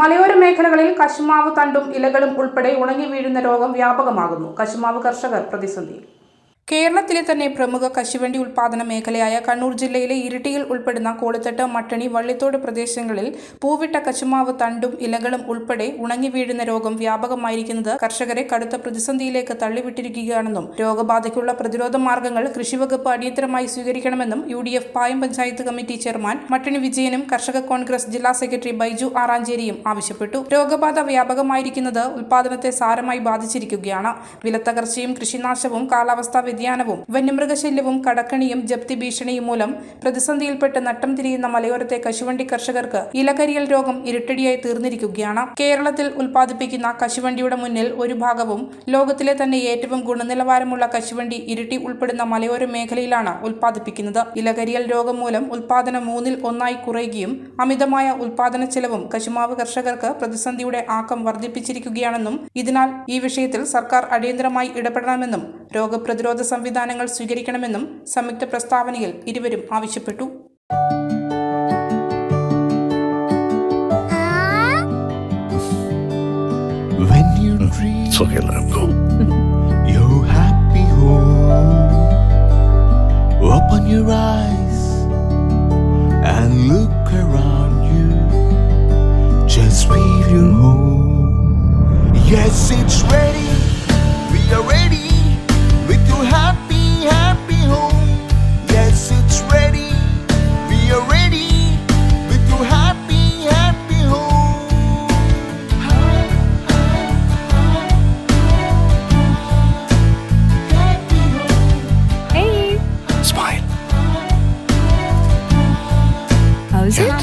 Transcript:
മലയോര മേഖലകളിൽ കശുമാവ് തണ്ടും ഇലകളും ഉൾപ്പെടെ ഉണങ്ങി വീഴുന്ന രോഗം വ്യാപകമാകുന്നു. കശുമാവ് കർഷകർ പ്രതിസന്ധിയിൽ. കേരളത്തിലെ തന്നെ പ്രമുഖ കശുവണ്ടി ഉൽപാദന മേഖലയായ കണ്ണൂർ ജില്ലയിലെ ഇരിട്ടിയിൽ ഉൾപ്പെടുന്ന കോളിത്തട്ട് മട്ടണി വള്ളിത്തോട് പ്രദേശങ്ങളിൽ പൂവിട്ട കശുമാവ് തണ്ടും ഇലകളും ഉൾപ്പെടെ ഉണങ്ങി വീഴുന്ന രോഗം വ്യാപകമായിരിക്കുന്നത് കർഷകരെ കടുത്ത പ്രതിസന്ധിയിലേക്ക് തള്ളിവിട്ടിരിക്കുകയാണെന്നും രോഗബാധയ്ക്കുള്ള പ്രതിരോധ മാർഗങ്ങൾ കൃഷിവകുപ്പ് അടിയന്തരമായി സ്വീകരിക്കണമെന്നും U D F Payam panchayat committee chairman Mattani വിജയനും കർഷക കോൺഗ്രസ് ജില്ലാ സെക്രട്ടറി ബൈജു ആറാഞ്ചേരിയും ആവശ്യപ്പെട്ടു. രോഗബാധ വ്യാപകമായിരിക്കുന്നത് ഉൽപാദനത്തെ സാരമായി ബാധിച്ചിരിക്കുകയാണ്. വിലത്തകർച്ചയും കൃഷിനാശവും കാലാവസ്ഥാ വ്യതിയാനവും വന്യമൃഗശല്യവും കടക്കണിയും ജപ്തി ഭീഷണിയും മൂലം പ്രതിസന്ധിയിൽപ്പെട്ട് നട്ടം തിരിയുന്ന മലയോരത്തെ കശുവണ്ടി കർഷകർക്ക് ഇലകരിയൽ രോഗം ഇരുട്ടടിയായി തീർന്നിരിക്കുകയാണ്. കേരളത്തിൽ ഉൽപ്പാദിപ്പിക്കുന്ന കശുവണ്ടിയുടെ മുന്നിൽ ഒരു ഭാഗവും ലോകത്തിലെ തന്നെ ഏറ്റവും ഗുണനിലവാരമുള്ള കശുവണ്ടി ഇരിട്ടി ഉൾപ്പെടുന്ന മലയോര മേഖലയിലാണ് ഉൽപ്പാദിപ്പിക്കുന്നത്. ഇലകരിയൽ രോഗം മൂലം ഉൽപ്പാദനം മൂന്നിൽ ഒന്നായി കുറയുകയും അമിതമായ ഉൽപ്പാദന ചെലവും കശുമാവ് കർഷകർക്ക് പ്രതിസന്ധിയുടെ ആക്കം വർദ്ധിപ്പിച്ചിരിക്കുകയാണെന്നും ഇതിനാൽ ഈ വിഷയത്തിൽ സർക്കാർ അടിയന്തരമായി ഇടപെടണമെന്നും രോഗപ്രതിരോധ സംവിധാനങ്ങൾ സ്വീകരിക്കണമെന്നും സംയുക്ത പ്രസ്താവനയിൽ ഇരുവരും ആവശ്യപ്പെട്ടു happy home, open your eyes and look around you. Just feel. Yes, it's ready.